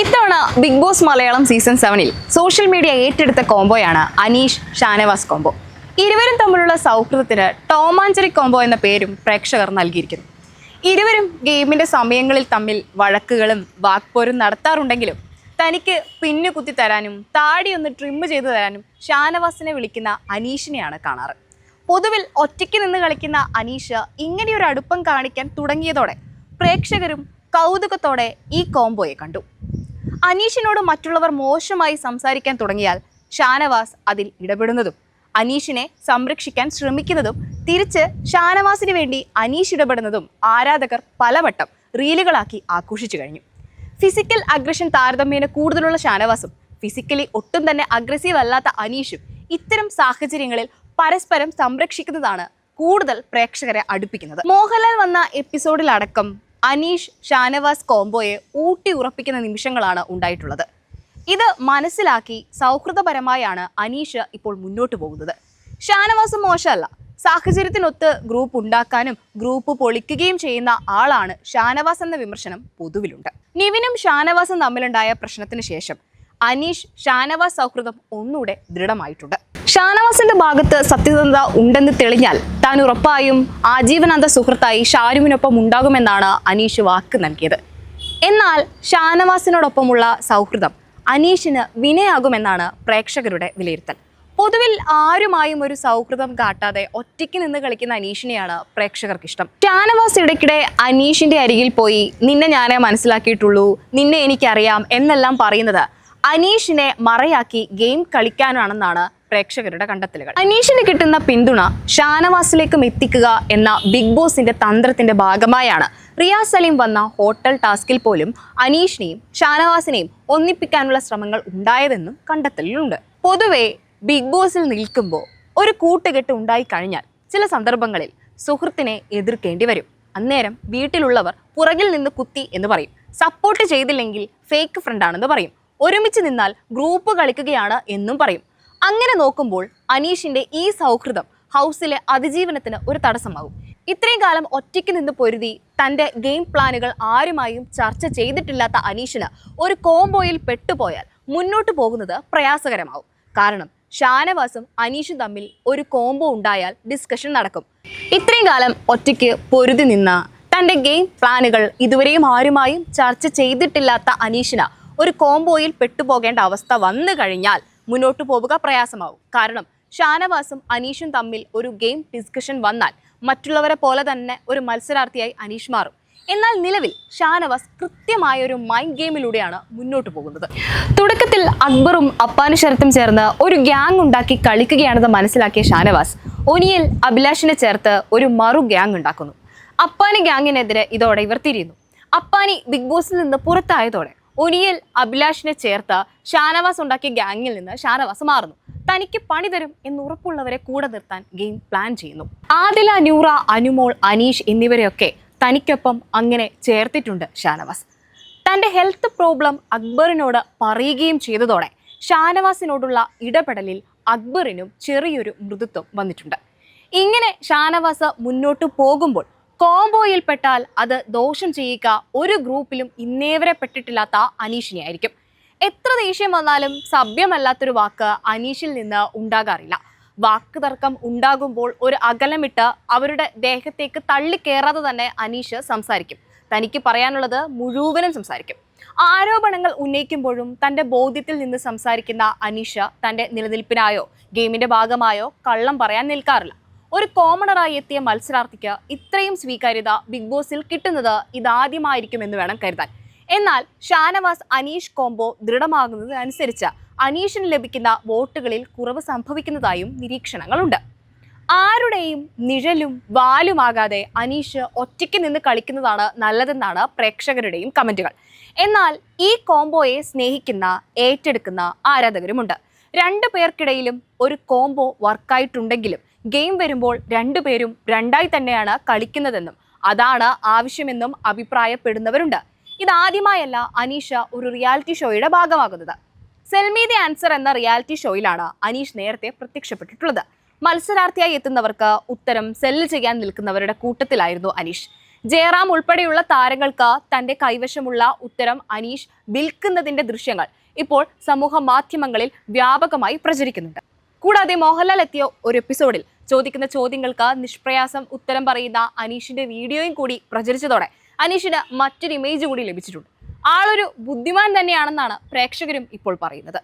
ഇത്തവണ big boss Malayalam season സെവനിൽ social media ഏറ്റെടുത്ത കോംബോയാണ് അനീഷ് ഷാനവാസ് കോംബോ ഇരുവരും തമ്മിലുള്ള സൗഹൃദത്തിന് ടോമാഞ്ചറി കോംബോ എന്ന പേരും പ്രേക്ഷകർ നൽകിയിരിക്കുന്നു. ഇരുവരും ഗെയിമിന്റെ സമയങ്ങളിൽ തമ്മിൽ വഴക്കുകളും വാക്പോരും നടത്താറുണ്ടെങ്കിലും തനിക്ക് പിന്നു കുത്തി തരാനും താടിയൊന്ന് ട്രിം ചെയ്തു തരാനും ഷാനവാസിനെ വിളിക്കുന്ന അനീഷിനെയാണ് കാണാറ്. പൊതുവിൽ ഒറ്റയ്ക്ക് നിന്ന് കളിക്കുന്ന അനീഷ് ഇങ്ങനെയൊരു അടുപ്പം കാണിക്കാൻ തുടങ്ങിയതോടെ പ്രേക്ഷകരും കൗതുകത്തോടെ ഈ കോംബോയെ കണ്ടു. അനീഷിനോട് മറ്റുള്ളവർ മോശമായി സംസാരിക്കാൻ തുടങ്ങിയാൽ ഷാനവാസ് അതിൽ ഇടപെടുന്നതും അനീഷിനെ സംരക്ഷിക്കാൻ ശ്രമിക്കുന്നതും തിരിച്ച് ഷാനവാസിന് വേണ്ടി അനീഷ് ഇടപെടുന്നതും ആരാധകർ പലവട്ടം റീലുകളാക്കി ആഘോഷിച്ചു കഴിഞ്ഞു. ഫിസിക്കൽ അഗ്രഷൻ താരതമ്യേന കൂടുതലുള്ള ഷാനവാസും ഫിസിക്കലി ഒട്ടും തന്നെ അഗ്രസീവ് അല്ലാത്ത അനീഷും ഇത്തരം സാഹചര്യങ്ങളിൽ പരസ്പരം സംരക്ഷിക്കുന്നതാണ് കൂടുതൽ പ്രേക്ഷകരെ അടുപ്പിക്കുന്നത്. മോഹൻലാൽ വന്ന എപ്പിസോഡിലടക്കം അനീഷ് ഷാനവാസ് കോംബോയെ ഊട്ടി ഉറപ്പിക്കുന്ന നിമിഷങ്ങളാണ് ഉണ്ടായിട്ടുള്ളത്. ഇത് മനസ്സിലാക്കി സൗഹൃദപരമായാണ് അനീഷ് ഇപ്പോൾ മുന്നോട്ട് പോകുന്നത്. ഷാനവാസ് മോശമല്ല. സാഹചര്യത്തിനൊത്ത് ഗ്രൂപ്പ് ഉണ്ടാക്കാനും ഗ്രൂപ്പ് പൊളിക്കുകയും ചെയ്യുന്ന ആളാണ് ഷാനവാസ് എന്ന വിമർശനം പൊതുവിലുണ്ട്. നിവിനും ഷാനവാസും തമ്മിലുണ്ടായ പ്രശ്നത്തിന് ശേഷം അനീഷ് ഷാനവാസ് സൗഹൃദം ഒന്നുകൂടെ ദൃഢമായിട്ടുണ്ട്. ഷാനവാസിന്റെ ഭാഗത്ത് സത്യസന്ധത ഉണ്ടെന്ന് തെളിഞ്ഞാൽ താൻ ഉറപ്പായും ആജീവനാന്ത സുഹൃത്തായി ഷാരുവിനൊപ്പം ഉണ്ടാകുമെന്നാണ് അനീഷ് വാക്ക് നൽകിയത്. എന്നാൽ ഷാനവാസിനോടൊപ്പമുള്ള സൗഹൃദം അനീഷിന് വിനയാകുമെന്നാണ് പ്രേക്ഷകരുടെ വിലയിരുത്തൽ. പൊതുവിൽ ആരുമായും ഒരു സൗഹൃദം കാട്ടാതെ ഒറ്റയ്ക്ക് നിന്ന് കളിക്കുന്ന അനീഷിനെയാണ് പ്രേക്ഷകർക്ക് ഇഷ്ടം ഷാനവാസ് ഇടയ്ക്കിടെ അനീഷിന്റെ അരികിൽ പോയി നിന്നെ ഞാനേ മനസ്സിലാക്കിയിട്ടുള്ളൂ നിന്നെ എനിക്കറിയാം എന്നെല്ലാം പറയുന്നത് അനീഷിനെ മറയാക്കി ഗെയിം കളിക്കാനാണെന്നാണ് പ്രേക്ഷകരുടെ കണ്ടെത്തലുകൾ. അനീഷിന് കിട്ടുന്ന പിന്തുണ ഷാനവാസിലേക്കും എത്തിക്കുക എന്ന ബിഗ് ബോസിന്റെ തന്ത്രത്തിന്റെ ഭാഗമായാണ്. റിയാസ് സലീം വന്ന ഹോട്ടൽ ടാസ്കിൽ പോലും അനീഷിനെയും ഷാനവാസിനെയും ഒന്നിപ്പിക്കാനുള്ള ശ്രമങ്ങൾ ഉണ്ടായതെന്നും കണ്ടെത്തലിലുണ്ട്. പൊതുവെ ബിഗ് ബോസിൽ നിൽക്കുമ്പോൾ ഒരു കൂട്ടുകെട്ട് ഉണ്ടായി കഴിഞ്ഞാൽ ചില സന്ദർഭങ്ങളിൽ സുഹൃത്തിനെ എതിർക്കേണ്ടി വരും. അന്നേരം വീട്ടിലുള്ളവർ പുറകിൽ നിന്ന് കുത്തി എന്ന് പറയും. സപ്പോർട്ട് ചെയ്തില്ലെങ്കിൽ ഫേക്ക് ഫ്രണ്ടാണെന്ന് പറയും. ഒരുമിച്ച് നിന്നാൽ ഗ്രൂപ്പ് കളിക്കുകയാണ് എന്നും പറയും. അങ്ങനെ നോക്കുമ്പോൾ അനീഷിന്റെ ഈ സൗഹൃദം ഹൗസിലെ അതിജീവനത്തിന് ഒരു തടസ്സമാകും. ഇത്രയും കാലം ഒറ്റയ്ക്ക് നിന്ന് പൊരുതി തന്റെ ഗെയിം പ്ലാനുകൾ ആരുമായും ചർച്ച ചെയ്തിട്ടില്ലാത്ത അനീഷിന് ഒരു കോംബോയിൽ പെട്ടുപോയാൽ മുന്നോട്ട് പോകുന്നത് പ്രയാസകരമാവും. കാരണം ഷാനവാസും അനീഷും തമ്മിൽ ഒരു കോംബോ ഉണ്ടായാൽ ഡിസ്കഷൻ നടക്കും. ഇത്രയും കാലം ഒറ്റയ്ക്ക് പൊരുതി നിന്ന തന്റെ ഗെയിം പ്ലാനുകൾ ഇതുവരെയും ആരുമായും ചർച്ച ചെയ്തിട്ടില്ലാത്ത അനീഷിന് ഒരു കോംബോയിൽ പെട്ടുപോകേണ്ട അവസ്ഥ വന്നു കഴിഞ്ഞാൽ മുന്നോട്ട് പോവുക പ്രയാസമാവും. കാരണം ഷാനവാസും അനീഷും തമ്മിൽ ഒരു ഗെയിം ഡിസ്കഷൻ വന്നാൽ മറ്റുള്ളവരെ പോലെ തന്നെ ഒരു മത്സരാർത്ഥിയായി അനീഷ് മാറും. എന്നാൽ നിലവിൽ ഷാനവാസ് കൃത്യമായ ഒരു മൈൻഡ് ഗെയിമിലൂടെയാണ് മുന്നോട്ട് പോകുന്നത്. തുടക്കത്തിൽ അക്ബറും അപ്പാനു ശരത്തും ചേർന്ന് ഒരു ഗ്യാങ് ഉണ്ടാക്കി കളിക്കുകയാണെന്ന് മനസ്സിലാക്കിയ ഷാനവാസ് ഒനിയൽ അഭിലാഷിനെ ചേർത്ത് ഒരു മറു ഗ്യാങ് ഉണ്ടാക്കുന്നു. അപ്പാനി ഗ്യാങ്ങിനെതിരെ ഇതോടെ ഇവർ തിരിയുന്നു. അപ്പാനി ബിഗ് ബോസിൽ നിന്ന് പുറത്തായതോടെ ഒനിയൽ അഭിലാഷിനെ ചേർത്ത് ഷാനവാസ് ഉണ്ടാക്കിയ ഗ്യാങ്ങിൽ നിന്ന് ഷാനവാസ് മാറുന്നു. തനിക്ക് പണി തരും എന്ന് ഉറപ്പുള്ളവരെ കൂടെ നിർത്താൻ ഗെയിം പ്ലാൻ ചെയ്യുന്നു. ആദില നൂറ അനുമോൾ അനീഷ് എന്നിവരെയൊക്കെ തനിക്കൊപ്പം അങ്ങനെ ചേർത്തിട്ടുണ്ട് ഷാനവാസ്. തന്റെ ഹെൽത്ത് പ്രോബ്ലം അക്ബറിനോട് പറയുകയും ചെയ്തതോടെ ഷാനവാസിനോടുള്ള ഇടപെടലിൽ അക്ബറിനും ചെറിയൊരു മൃദുത്വം വന്നിട്ടുണ്ട്. ഇങ്ങനെ ഷാനവാസ് മുന്നോട്ട് പോകുമ്പോൾ കോംബോയിൽപ്പെട്ടാൽ അത് ദോഷം ചെയ്യുക ഒരു ഗ്രൂപ്പിലും ഇന്നേവരെ പെട്ടിട്ടില്ലാത്ത അനീഷിനെ ആയിരിക്കും. എത്ര ദേഷ്യം വന്നാലും സഭ്യമല്ലാത്തൊരു വാക്ക് അനീഷിൽ നിന്ന് ഉണ്ടാകാറില്ല. വാക്ക് തർക്കം ഉണ്ടാകുമ്പോൾ ഒരു അകലമിട്ട് അവരുടെ ദേഹത്തേക്ക് തള്ളിക്കേറാതെ തന്നെ അനീഷ് സംസാരിക്കും. തനിക്ക് പറയാനുള്ളത് മുഴുവനും സംസാരിക്കും. ആരോപണങ്ങൾ ഉന്നയിക്കുമ്പോഴും തന്റെ ബോധ്യത്തിൽ നിന്ന് സംസാരിക്കുന്ന അനീഷ തന്റെ നിലനിൽപ്പിനായോ ഗെയിമിന്റെ ഭാഗമായോ കള്ളം പറയാൻ നിൽക്കാറില്ല. ഒരു കോമണറായി എത്തിയ മത്സരാർത്ഥിക്ക് ഇത്രയും സ്വീകാര്യത ബിഗ് ബോസിൽ കിട്ടുന്നത് ഇതാദ്യമായിരിക്കുമെന്ന് വേണം കരുതാൻ. എന്നാൽ ഷാനവാസ് അനീഷ് കോംബോ ദൃഢമാകുന്നതിനനുസരിച്ച് അനീഷിന് ലഭിക്കുന്ന വോട്ടുകളിൽ കുറവ് സംഭവിക്കുന്നതായും നിരീക്ഷണങ്ങളുണ്ട്. ആരുടെയും നിഴലും വാലുമാകാതെ അനീഷ് ഒറ്റയ്ക്ക് നിന്ന് കളിക്കുന്നതാണ് നല്ലതെന്നാണ് പ്രേക്ഷകരുടെയും കമന്റുകൾ എന്നാൽ ഈ കോംബോയെ സ്നേഹിക്കുന്ന ഏറ്റെടുക്കുന്ന ആരാധകരുമുണ്ട്. രണ്ടു പേർക്കിടയിലും ഒരു കോംബോ വർക്കായിട്ടുണ്ടെങ്കിലും ഗെയിം വരുമ്പോൾ രണ്ടുപേരും രണ്ടായി തന്നെയാണ് കളിക്കുന്നതെന്നും അതാണ് ആവശ്യമെന്നും അഭിപ്രായപ്പെടുന്നവരുണ്ട്. ഇതാദ്യമായല്ല അനീഷ ഒരു റിയാലിറ്റി ഷോയുടെ ഭാഗമാകുന്നത്. സെൽമി ദി ആൻസർ എന്ന റിയാലിറ്റി ഷോയിലാണ് അനീഷ് നേരത്തെ പ്രത്യക്ഷപ്പെട്ടിട്ടുള്ളത്. മത്സരാർത്ഥിയായി എത്തുന്നവർക്ക് ഉത്തരം സെല്ല് ചെയ്യാൻ നിൽക്കുന്നവരുടെ കൂട്ടത്തിലായിരുന്നു അനീഷ്. ജയറാം ഉൾപ്പെടെയുള്ള താരങ്ങൾക്ക് തന്റെ കൈവശമുള്ള ഉത്തരം അനീഷ് വിൽക്കുന്നതിന്റെ ദൃശ്യങ്ങൾ ഇപ്പോൾ സമൂഹ മാധ്യമങ്ങളിൽ വ്യാപകമായി പ്രചരിക്കുന്നുണ്ട്. കൂടാതെ മോഹൻലാൽ എത്തിയ ഒരു എപ്പിസോഡിൽ ചോദിക്കുന്ന ചോദ്യങ്ങൾക്ക് നിഷ്പ്രയാസം ഉത്തരം പറയുന്ന അനീഷിന്റെ വീഡിയോയും കൂടി പ്രചരിച്ചതോടെ അനീഷിന് മറ്റൊരു ഇമേജ് കൂടി ലഭിച്ചിട്ടുണ്ട്. ആളൊരു ബുദ്ധിമാൻ തന്നെയാണെന്നാണ് പ്രേക്ഷകരും ഇപ്പോൾ പറയുന്നത്.